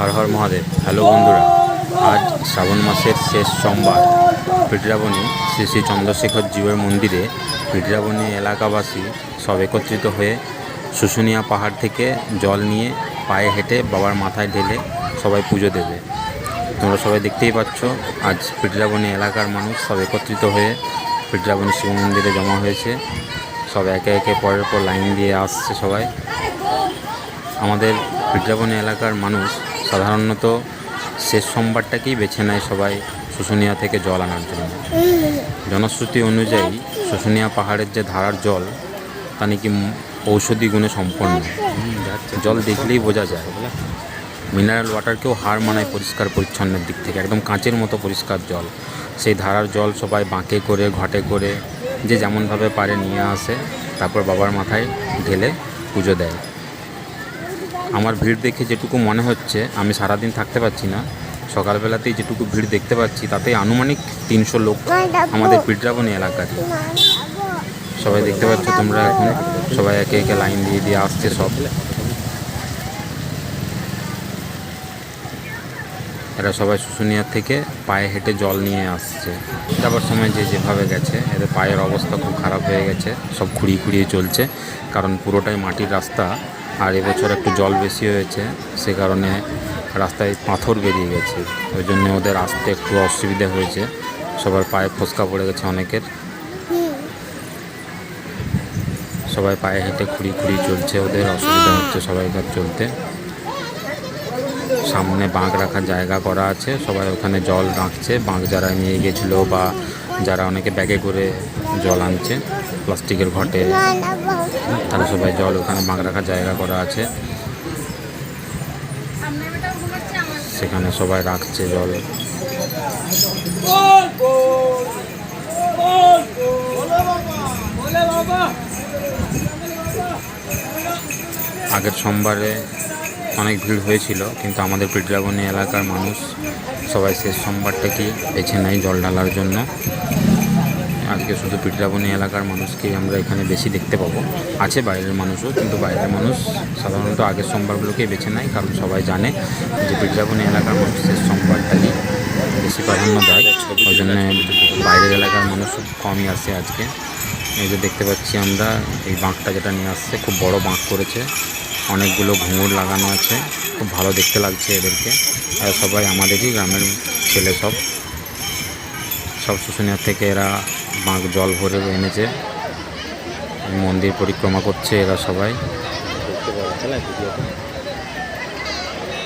Har Har Mahadev. Hello বন্ধুরা, আজ শ্রাবণ মাসের শেষ সোমবার। পিটরাবণী শ্রী শ্রী চন্দ্রশেখর জীবের মন্দিরে পিটরাবণী এলাকাবাসী সব একত্রিত হয়ে শুশুনিয়া পাহাড় থেকে জল নিয়ে পায়ে হেঁটে বাবার মাথায় ঢেলে সবাই পুজো দেবে। তোমরা সবাই দেখতেই পাচ্ছ, আজ পিটরাবণী এলাকার মানুষ সব একত্রিত হয়ে পিটরাবণী শিব মন্দিরে জমা হয়েছে। সব একে একে পরের পর লাইন দিয়ে আসছে সবাই। আমাদের বিদ্যাপনী এলাকার মানুষ সাধারণত শেষ সোমবারটাকেই বেছে নেয় সবাই শুশুনিয়া থেকে জল আনার জন্য। জনশ্রুতি অনুযায়ী শুশুনিয়া পাহাড়ের যে ধারার জল, তা নাকি ঔষধি গুণে সম্পন্ন। জল দেখলেই বোঝা যায়। মিনারেল ওয়াটারকেও হার মানায় পরিষ্কার পরিচ্ছন্নের দিক থেকে, একদম কাঁচের মতো পরিষ্কার জল। সেই ধারার জল সবাই বাঁকে করে, ঘটে করে, যে যেমনভাবে পারে নিয়ে আসে, তারপর বাবার মাথায় ঢেলে পুজো দেয়। আমার ভিড় দেখে যেটুকু মনে হচ্ছে, আমি সারাদিন থাকতে পারছি না। সকালবেলাতেই যেটুকু ভিড় দেখতে পাচ্ছি তাতে আনুমানিক তিনশো লোক আমাদের পিটরাবনি এলাকার সবাই দেখতে পাচ্ছ তোমরা এখন, সবাই একে একে লাইন দিয়ে দিয়ে আসছে সব। এরা সবাই শুশুনিয়ার থেকে পায়ে হেঁটে জল নিয়ে আসছে। যাবার সময় যে যেভাবে গেছে, এদের পায়ের অবস্থা খুব খারাপ হয়ে গেছে, সব খুঁড়িয়ে খুঁড়িয়ে চলছে। কারণ পুরোটাই মাটির রাস্তা, আর এবছর একটু জল বেশি হয়েছে, সে কারণে রাস্তায় পাথর বেরিয়ে গেছে। ওই জন্য ওদের আসতে একটু অসুবিধা হয়েছে। সবার পায়ে ফোসকা পড়ে গেছে অনেকের। সবাই পায়ে হেঁটে খুঁড়ি খুঁড়ি চলছে, ওদের অসুবিধা হচ্ছে সবাইকার চলতে। সামনে বাঁক রাখার জায়গা করা আছে। সবাই ওখানে জল রাখছে। বাঁক যারা নিয়ে গেছিল বা যারা অনেকে ব্যাগে করে জল আনছে, প্লাস্টিকের ঘটে, তারা সবাই জল ওখানে বাঁক রাখার জায়গা করা আছে। সেখানে সবাই রাখছে জল। আগের সোমবারে অনেক ভিড় হয়েছিল, কিন্তু আমাদের পিডরাবনী এলাকার মানুষ সবাই শেষ সোমবারটাকেই বেছে নেয় জল ঢালার জন্য। আজকে শুধু পিডরাবনী এলাকার মানুষকেই আমরা এখানে বেশি দেখতে পাবো। আছে বাইরের মানুষও, কিন্তু বাইরের মানুষ সাধারণত আগের সোমবারগুলোকেই বেছে নেয়, কারণ সবাই জানে যে পিডরাবনী এলাকার মানুষ শেষ সোমবারটাকেই বেশি প্রাধান্য দেয়। ওই জন্য বাইরের এলাকার মানুষ কমই আসে আজকে। এই যে দেখতে পাচ্ছি আমরা, এই বাঁকটা যেটা নিয়ে আসছে, খুব বড় বাঁক করেছে। অনেকগুলো ঘুঙুর লাগানো আছে। খুব ভালো দেখতে লাগছে এদেরকে। আর সবাই আমাদেরই গ্রামের ছেলে সব। সব শুশুনিয়ার থেকে এরা বাঁক জল ভরে এনেছে। মন্দির পরিক্রমা করছে এরা সবাই।